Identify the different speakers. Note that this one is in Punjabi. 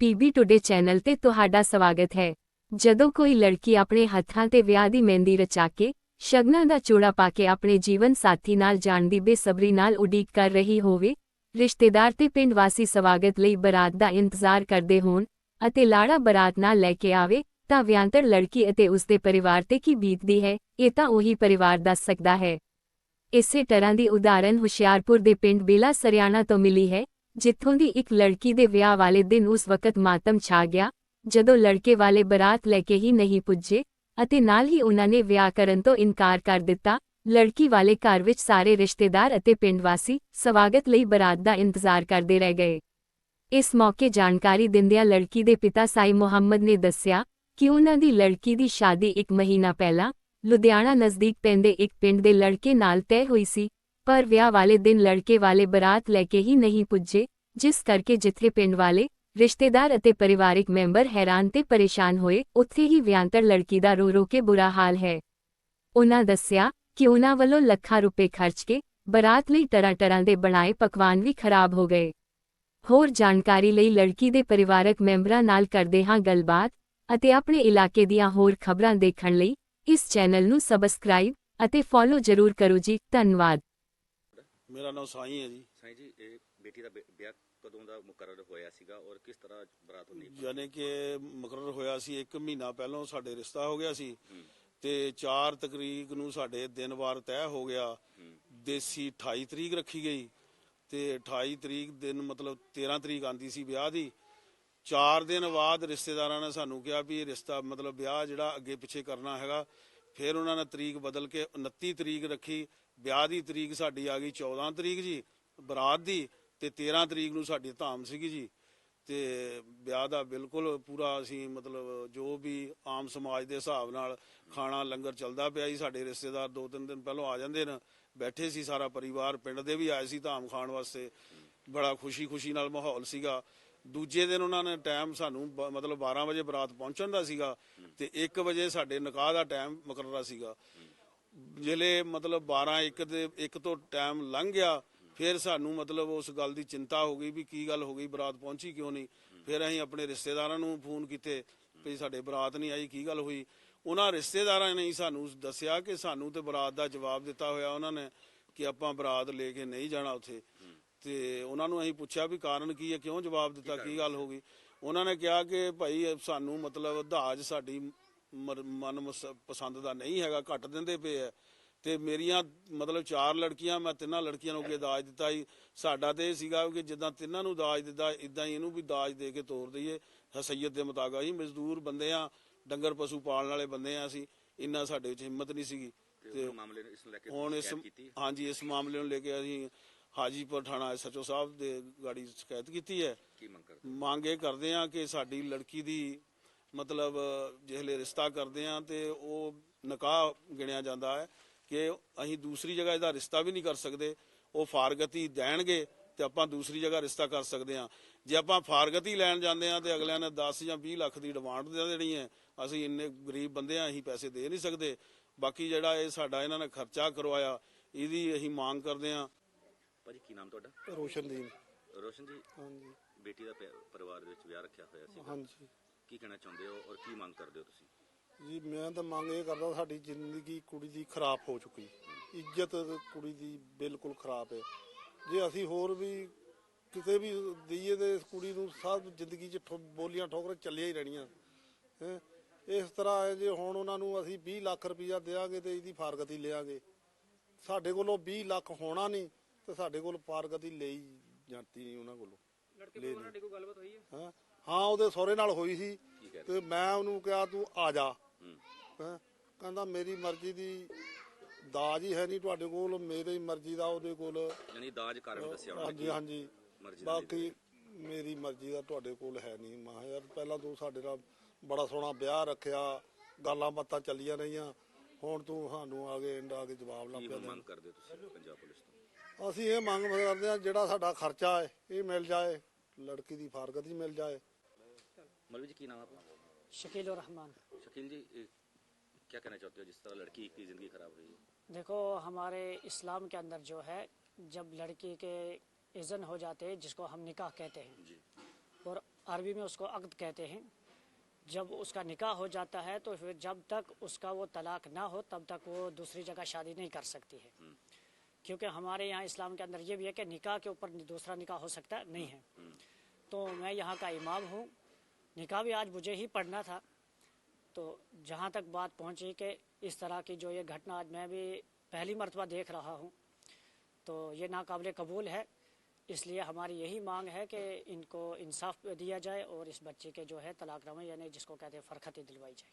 Speaker 1: ਪੀਬੀ ਟੁਡੇ ਚੈਨਲ ਤੇ ਤੁਹਾਡਾ ਸਵਾਗਤ ਹੈ। ਜਦੋਂ ਕੋਈ ਲੜਕੀ ਆਪਣੇ ਹੱਥਾਂ ਤੇ ਵਿਆਹ ਦੀ ਮਹਿੰਦੀ ਰਚਾ ਕੇ ਸ਼ਗਨਾਂ ਦਾ ਚੂੜਾ ਪਾ ਕੇ ਆਪਣੇ ਜੀਵਨ ਸਾਥੀ ਨਾਲ ਜਾਣ ਦੀ ਬੇਸਬਰੀ ਨਾਲ ਉਡੀਕ ਕਰ ਰਹੀ ਹੋਵੇ, ਰਿਸ਼ਤੇਦਾਰ ਤੇ ਪਿੰਡ ਵਾਸੀ ਸਵਾਗਤ ਲਈ ਬਰਾਤ ਦਾ ਇੰਤਜ਼ਾਰ ਕਰਦੇ ਹੋਣ ਅਤੇ ਲਾੜਾ ਬਰਾਤ ਨਾਲ ਲੈ ਕੇ ਆਵੇ, ਤਾਂ ਵਿਆਹਤੜ ਲੜਕੀ ਅਤੇ ਉਸਦੇ ਪਰਿਵਾਰ ਤੇ ਕੀ ਬੀਤਦੀ ਹੈ, ਇਹ ਤਾਂ ਉਹੀ ਪਰਿਵਾਰ ਦੱਸ ਸਕਦਾ ਹੈ। ਇਸੇ ਤਰ੍ਹਾਂ ਦੀ ਉਦਾਹਰਨ ਹੁਸ਼ਿਆਰਪੁਰ ਦੇ ਪਿੰਡ ਬੇਲਾ, ਸਰਿਆਣਾ ਤੋਂ ਮਿਲੀ ਹੈ ਜਿੱਥੋਂ ਦੀ ਇੱਕ ਲੜਕੀ ਦੇ ਵਿਆਹ ਵਾਲੇ ਦਿਨ ਉਸ ਵਕਤ ਮਾਤਮ ਛਾ ਗਿਆ, ਜਦੋਂ ਲੜਕੇ ਵਾਲੇ ਬਰਾਤ ਲੈ ਕੇ ਹੀ ਨਹੀਂ ਪੁੱਜੇ, ਅਤੇ ਨਾਲ ਹੀ ਉਹਨਾਂ ਨੇ ਵਿਆਹ ਕਰਨ ਤੋਂ ਇਨਕਾਰ ਕਰ ਦਿੱਤਾ। ਲੜਕੀ ਵਾਲੇ ਘਰ ਵਿੱਚ ਸਾਰੇ ਰਿਸ਼ਤੇਦਾਰ ਅਤੇ ਪਿੰਡ ਵਾਸੀ ਸਵਾਗਤ ਲਈ ਬਰਾਤ ਦਾ ਇੰਤਜ਼ਾਰ ਕਰਦੇ ਰਹਿ ਗਏ। ਇਸ ਮੌਕੇ ਜਾਣਕਾਰੀ ਦਿੰਦਿਆਂ ਲੜਕੀ ਦੇ ਪਿਤਾ ਸਾਈ ਮੁਹੰਮਦ ਨੇ ਦੱਸਿਆ ਕਿ ਉਹਨਾਂ ਦੀ ਲੜਕੀ ਦੀ ਸ਼ਾਦੀ ਇੱਕ ਮਹੀਨਾ ਪਹਿਲਾਂ ਲੁਧਿਆਣਾ ਨਜ਼ਦੀਕ ਪੈਂਦੇ ਇੱਕ ਪਿੰਡ ਦੇ ਲੜਕੇ ਨਾਲ ਤੈਅ ਹੋਈ ਸੀ। ਪਰ ਵਿਆਹ ਵਾਲੇ ਦਿਨ ਲੜਕੇ ਵਾਲੇ ਬਰਾਤ ਲੈ ਕੇ ਹੀ ਨਹੀਂ ਪੁੱਜੇ ਜਿਸ ਕਰਕੇ ਜਿੱਥੇ ਪਿੰਡ ਵਾਲੇ ਰਿਸ਼ਤੇਦਾਰ ਅਤੇ ਪਰਿਵਾਰਿਕ ਮੈਂਬਰ ਹੈਰਾਨ ਤੇ ਪਰੇਸ਼ਾਨ ਹੋਏ ਉੱਥੇ ਹੀ ਵਿਆਹਤੜ ਲੜਕੀ ਦਾ ਰੋ ਰੋ ਕੇ ਬੁਰਾ ਹਾਲ ਹੈ ਉਨ੍ਹਾਂ ਦੱਸਿਆ ਕਿ ਉਨ੍ਹਾਂ ਵੱਲੋਂ ਲੱਖਾਂ ਰੁਪਏ ਖਰਚ ਕੇ ਬਰਾਤ ਲਈ ਤਰ੍ਹਾਂ ਤਰ੍ਹਾਂ ਦੇ ਬਣਾਏ ਪਕਵਾਨ ਵੀ ਖਰਾਬ ਹੋ ਗਏ ਹੋਰ ਜਾਣਕਾਰੀ ਲਈ ਲੜਕੀ ਦੇ ਪਰਿਵਾਰਕ ਮੈਂਬਰਾਂ ਨਾਲ ਕਰਦੇ ਹਾਂ ਗੱਲਬਾਤ ਅਤੇ ਆਪਣੇ ਇਲਾਕੇ ਦੀਆਂ ਹੋਰ ਖਬਰਾਂ ਦੇਖਣ ਲਈ ਇਸ ਚੈਨਲ ਨੂੰ ਸਬਸਕ੍ਰਾਈਬ ਅਤੇ ਫੋਲੋ ਜ਼ਰੂਰ ਕਰੋ ਜੀ ਧੰਨਵਾਦ
Speaker 2: ਮੇਰਾ ਨਾਮ ਸਾਈਂ ਹੈ ਜੀ।
Speaker 3: ਸਾਈਂ ਜੀ ਇਹ ਬੇਟੀ ਦਾ ਵਿ- ਵਿਆਹ ਕਦੋਂ ਦਾ ਮੁਕਰਰ ਹੋਇਆ ਸੀਗਾ ਔਰ ਕਿਸ ਤਰ੍ਹਾਂ ਬਰਾਤ ਹੋਣੀ
Speaker 2: ਯਾਨੀ ਕਿ ਮੁਕਰਰ ਹੋਇਆ ਸੀ 1 ਮਹੀਨਾ ਪਹਿਲਾਂ ਸਾਡੇ ਰਿਸ਼ਤਾ ਹੋ ਗਿਆ ਸੀ ਤੇ 4 ਤਰੀਕ ਨੂੰ ਸਾਡੇ ਦਿਨ ਵਾਰ ਤੈਅ ਹੋ ਗਿਆ। ਦੇਸੀ 28 ਤਰੀਕ ਰੱਖੀ ਗਈ ਤੇ 28 ਤਰੀਕ ਦਿਨ ਮਤਲਬ 13 ਤਰੀਕ ਆਂਦੀ ਸੀ ਵਿਆਹ ਦੀ। 4 ਦਿਨ ਬਾਅਦ ਰਿਸ਼ਤੇਦਾਰਾਂ ਨੇ ਸਾਨੂੰ ਕਿਹਾ ਵੀ ਇਹ ਰਿਸ਼ਤਾ ਮਤਲਬ ਵਿਆਹ ਜਿਹੜਾ ਅੱਗੇ ਪਿੱਛੇ ਕਰਨਾ ਹੈਗਾ ਫਿਰ ਉਹਨਾਂ ਨੇ ਤਰੀਕ ਬਦਲ ਕੇ 29 ਤਰੀਕ ਰੱਖੀ, ਵਿਆਹ ਦੀ ਤਰੀਕ ਸਾਡੀ ਆ ਗਈ 14 ਤਰੀਕ ਜੀ, ਬਰਾਤ ਦੀ ਤੇ 13 ਤਰੀਕ ਨੂੰ ਸਾਡੀ ਧਾਮ ਸੀਗੀ ਜੀ। ਤੇ ਵਿਆਹ ਦਾ ਬਿਲਕੁਲ ਪੂਰਾ ਅਸੀਂ ਮਤਲਬ ਜੋ ਵੀ ਆਮ ਸਮਾਜ ਦੇ ਹਿਸਾਬ ਨਾਲ ਖਾਣਾ, ਲੰਗਰ ਚੱਲਦਾ ਪਿਆ ਜੀ, ਸਾਡੇ ਰਿਸ਼ਤੇਦਾਰ ਦੋ ਤਿੰਨ ਦਿਨ ਪਹਿਲਾਂ ਆ ਜਾਂਦੇ ਨੇ, ਬੈਠੇ ਸੀ ਸਾਰਾ ਪਰਿਵਾਰ, ਪਿੰਡ ਦੇ ਵੀ ਆਏ ਸੀ ਧਾਮ ਖਾਣ ਵਾਸਤੇ। ਬੜਾ ਖੁਸ਼ੀ-ਖੁਸ਼ੀ ਨਾਲ ਮਾਹੌਲ ਸੀਗਾ। ਦੂਜੇ ਦਿਨ ਉਹਨਾਂ ਨੇ ਟਾਈਮ ਸਾਨੂੰ ਬ- ਮਤਲਬ 12 ਵਜੇ ਬਰਾਤ ਪਹੁੰਚਣ ਦਾ ਸੀਗਾ ਤੇ 1 ਵਜੇ ਸਾਡੇ ਨਿਕਾਹ ਦਾ ਟਾਈਮ ਮੁਕਰਰਾ ਸੀਗਾ। ਜਿਹੜੇ ਮਤਲਬ 12 1 ਦੇ 1 ਤੋਂ ਟਾਈਮ ਲੰਘ ਗਿਆ, ਫਿਰ ਸਾਨੂੰ ਮਤਲਬ ਉਸ ਗੱਲ ਦੀ ਚਿੰਤਾ ਹੋ ਗਈ ਵੀ ਕੀ ਗੱਲ ਹੋ ਗਈ, ਬਰਾਤ ਪਹੁੰਚੀ ਕਿਉਂ ਨਹੀਂ? ਫਿਰ ਅਸੀਂ ਆਪਣੇ ਰਿਸ਼ਤੇਦਾਰਾਂ ਨੂੰ ਫੋਨ ਕੀਤੇ ਵੀ ਸਾਡੇ ਬਰਾਤ ਨਹੀਂ ਆਈ, ਕੀ ਗੱਲ ਹੋਈ? ਉਹਨਾਂ ਰਿਸ਼ਤੇਦਾਰਾਂ ਨੇ ਹੀ ਸਾਨੂੰ ਦੱਸਿਆ ਕਿ ਸਾਨੂੰ ਤੇ ਬਰਾਤ ਦਾ ਜਵਾਬ ਦਿੱਤਾ ਹੋਇਆ ਉਹਨਾਂ ਨੇ ਕਿ ਆਪਾਂ ਬਰਾਤ ਲੈ ਕੇ ਨਹੀਂ ਜਾਣਾ ਉੱਥੇ। ਤੇ ਉਹਨਾਂ ਨੂੰ ਅਸੀਂ ਪੁੱਛਿਆ ਵੀ ਕਾਰਨ ਕੀ ਹੈ ਕਿਉਂ ਜਵਾਬ ਦਿੱਤਾ ਕੀ ਗੱਲ ਹੋ ਗਈ। ਉਹਨਾਂ ਨੇ ਕਿਹਾ ਕਿ ਭਾਈ ਸਾਨੂੰ ਮਤਲਬ ਦਾਜ ਸਾਡੀ ਮਨ ਪਸੰਦ ਦਾ ਨਹੀਂ ਹੈਗਾ ਘੱਟ ਦਿੰਦੇ ਪਏ ਆ। ਤੇ ਮੇਰੀਆਂ ਮਤਲਬ ਚਾਰ ਲੜਕੀਆਂ ਮੈਂ ਤਿੰਨਾਂ ਲੜਕੀਆਂ ਨੂੰ ਅੱਗੇ ਦਾਜ ਦਿੱਤਾ ਸੀ। ਸਾਡਾ ਤੇ ਇਹ ਸੀਗਾ ਕਿ ਜਿੱਦਾਂ ਤਿੰਨਾਂ ਨੂੰ ਦਾਜ ਦਿੱਤਾ ਇਦਾਂ ਹੀ ਇਹਨੂੰ ਵੀ ਦਾਜ ਦੇ ਕੇ ਤੋਰ ਦਈਏ। ਹਸਈਅਤ ਦੇ ਮੁਤਾਬਕ ਅਸੀਂ ਮਜ਼ਦੂਰ ਬੰਦੇ ਆ ਡੰਗਰ ਪਸ਼ੂ ਪਾਲਣ ਵਾਲੇ ਬੰਦੇ ਆ ਅਸੀਂ। ਇੰਨਾ ਸਾਡੇ ਵਿੱਚ ਹਿੰਮਤ ਨਹੀਂ ਸੀਗੀ।
Speaker 3: ਤੇ
Speaker 2: ਹੁਣ ਇਸ ਹਾਂਜੀ ਇਸ ਮਾਮਲੇ ਨੂੰ ਲੈ ਕੇ ਅਸੀਂ ਹਾਜੀਪੁਰ ਥਾਣਾ ਐਸਐਚਓ ਸਾਹਿਬ ਦੇ ਗਾੜੀ ਸ਼ਿਕਾਇਤ ਕੀਤੀ ਹੈ।
Speaker 3: ਕੀ ਮੰਗ ਕਰਦੇ
Speaker 2: ਮੰਗ ਕਰਦੇ ਆ ਕਿ ਸਾਡੀ ਲੜਕੀ ਦੀ ਮਤਲਬ ਜਿਹੜੇ ਰਿਸ਼ਤਾ ਕਰਦੇ ਆ ਤੇ ਉਹ ਨਿਕਾਹ ਗਿਣਿਆ ਜਾਂਦਾ ਹੈ ਕਿ ਅਸੀਂ ਦੂਸਰੀ ਜਗ੍ਹਾ ਇਹਦਾ ਰਿਸ਼ਤਾ ਵੀ ਨਹੀਂ ਕਰ ਸਕਦੇ ਉਹ ਫਾਰਗਤੀ ਦੇਣਗੇ ਤੇ ਆਪਾਂ ਦੂਸਰੀ ਜਗ੍ਹਾ ਰਿਸ਼ਤਾ ਕਰ ਸਕਦੇ ਆ ਜੇ ਆਪਾਂ ਫਾਰਗਤੀ ਲੈਣ ਜਾਂਦੇ ਆ ਤੇ ਅਗਲਿਆਂ ਨੇ 10 ਜਾਂ 20 ਲੱਖ ਦੀ ਡਿਮਾਂਡ ਦੇ ਦੇਣੀ ਹੈ ਅਸੀਂ ਇੰਨੇ ਗਰੀਬ ਬੰਦੇ ਆ ਅਸੀਂ ਪੈਸੇ ਦੇ ਨਹੀਂ ਸਕਦੇ। ਬਾਕੀ ਜਿਹੜਾ ਇਹ ਸਾਡਾ ਇਹਨਾਂ ਨੇ ਖਰਚਾ ਕਰਵਾਇਆ ਇਹਦੀ ਅਸੀਂ ਮੰਗ ਕਰਦੇ ਆ
Speaker 3: ਭਾਜੀ ਕੀ ਨਾਮ ਤੁਹਾਡਾ?
Speaker 4: ਰੋਸ਼ਨਦੀਪ
Speaker 3: ਰੋਸ਼ਨ ਜੀ
Speaker 4: ਹਾਂਜੀ।
Speaker 3: ਬੇਟੀ ਦਾ ਪਿਆ- ਪਰਿਵਾਰ ਦੇ ਵਿੱਚ ਵਿਆਹ ਰੱਖਿਆ ਹੋਇਆ ਸੀ
Speaker 4: ਹਾਂਜੀ।
Speaker 3: ਕੀ ਕਹਿਣਾ ਚਾਹੁੰਦੇ ਹੋ ਔਰ ਕੀ ਮੰਗ ਕਰਦੇ ਹੋ ਤੁਸੀਂ?
Speaker 4: ਜੀ ਮੈਂ ਤਾਂ ਮੰਗ ਇਹ ਕਰਦਾ ਸਾਡੀ ਜ਼ਿੰਦਗੀ ਕੁੜੀ ਦੀ ਖਰਾਬ ਹੋ ਚੁੱਕੀ। ਇੱਜ਼ਤ ਕੁੜੀ ਦੀ ਬਿਲਕੁਲ ਖਰਾਬ ਹੈ। ਜੇ ਅਸੀਂ ਹੋਰ ਵੀ ਕਿਤੇ ਵੀ ਦਈਏ ਤੇ ਇਸ ਕੁੜੀ ਨੂੰ ਸਭ ਜ਼ਿੰਦਗੀ 'ਚ ਠੋ- ਬੋਲੀਆਂ ਠੋਕਰ ਚੱਲੀਆਂ ਹੀ ਰਹਿਣੀਆਂ। ਹੈ? ਇਸ ਤਰ੍ਹਾਂ ਹੈ ਜੇ ਹੁਣ ਉਹਨਾਂ ਨੂੰ ਅਸੀਂ 20 ਲੱਖ ਰੁਪਈਆ ਦੇਵਾਂਗੇ ਤੇ ਇਹਦੀ ਫਾਰਗਤੀ ਲਿਆਂਗੇ। ਸਾਡੇ ਕੋਲੋਂ 20 ਲੱਖ ਹੋਣਾ ਨਹੀਂ। ਤੇ ਸਾਡੇ ਕੋਲ ਫਾਰਗਤੀ ਲਈ ਜਾਂਦੀ ਨਹੀਂ ਉਹਨਾਂ ਕੋਲੋਂ। ਲੜਕੇ ਕੋਲ ਤੁਹਾਡੀ ਕੋਈ ਗੱਲਬਾਤ ਹੋਈ ਹੈ? ਹਾਂ। ਉਹਦੇ ਸਹੁਰੇ ਨਾਲ ਹੋਈ ਸੀ। ਤੇ ਮੈਂ ਉਹਨੂੰ ਕਿਹਾ ਤੂੰ ਆ ਜਾ। ਹੈਂ। ਕਹਿੰਦਾ ਮੇਰੀ ਮਰਜ਼ੀ ਦੀ ਦਾਜ ਹੀ ਹੈ ਨਹੀਂ ਤੁਹਾਡੇ ਕੋਲ ਮੇਰੀ ਮਰਜ਼ੀ ਦਾ ਉਹਦੇ ਕੋਲ।
Speaker 3: ਯਾਨੀ ਦਾਜ ਕਾਰਨ ਦੱਸਿਆ ਉਹਨਾਂ
Speaker 4: ਹਾਂਜੀ ਹਾਂਜੀ।
Speaker 3: ਮਰਜ਼ੀ ਦਾ
Speaker 4: ਬਾਕੀ ਮੇਰੀ ਮਰਜ਼ੀ ਦਾ ਤੁਹਾਡੇ ਕੋਲ ਹੈ ਨਹੀਂ। ਮੈਂ ਯਾਰ ਪਹਿਲਾਂ ਤੂੰ ਸਾਡੇ ਨਾਲ ਬੜਾ ਸੋਹਣਾ ਵਿਆਹ ਰੱਖਿਆ ਗੱਲਾਂ ਬਾਤਾਂ ਚੱਲੀਆਂ ਰਹੀਆਂ। ਹੁਣ ਤੂੰ ਸਾਨੂੰ ਆ ਕੇ ਇੰਡ ਆ ਕੇ ਜਵਾਬ
Speaker 3: ਕੀ
Speaker 4: ਪਿਆ।
Speaker 3: ਮੰਗ ਕਰਦੇ ਤੁਸੀਂ ਪੰਜਾਬ ਪੁਲਿਸ ਤੋਂ?
Speaker 4: ਅਸੀਂ ਇਹ ਮੰਗ ਕਰਦੇ ਆ ਜਿਹੜਾ ਸਾਡਾ ਖਰਚਾ ਹੈ ਇਹ ਮਿਲ ਜਾਏ ਲੜਕੀ ਦੀ ਫਾਰਗਤੀ ਮਿਲ ਜਾਏ
Speaker 3: ਮਲਵੀ ਜੀ ਕੀ ਨਾਮ ਹੈ ਆਪਣਾ
Speaker 5: शकील रहमान
Speaker 3: शकील जी ए, क्या कहना चाहते हो जिस तरह लड़की की जिंदगी खराब हुई है
Speaker 5: देखो हमारे इस्लाम के अंदर जो है जब लड़की के इज़न हो जाते हैं जिसको हम निकाह कहते हैं
Speaker 3: जी
Speaker 5: और अरबी में उसको अक्द कहते हैं जब उसका निकाह हो जाता है तो फिर जब तक उसका वो तलाक ना हो तब तक वो दूसरी जगह शादी नहीं कर सकती है क्योंकि हमारे यहाँ इस्लाम के अंदर ये भी है कि निकाह के ऊपर दूसरा निकाह हो सकता नहीं है। तो मैं यहाँ का इमाम हूँ। निकाह भी आज मुझे ही पढ़ना था। तो जहाँ तक बात पहुँची कि इस तरह की जो ये घटना आज मैं भी पहली मरतबा देख रहा हूँ तो ये नाकाबिल कबूल है। इसलिए हमारी यही मांग है कि इनको इंसाफ दिया जाए और इस बच्चे के जो है तलाक रमे यानी जिसको कहते हैं फरखती दिलवाई जाए।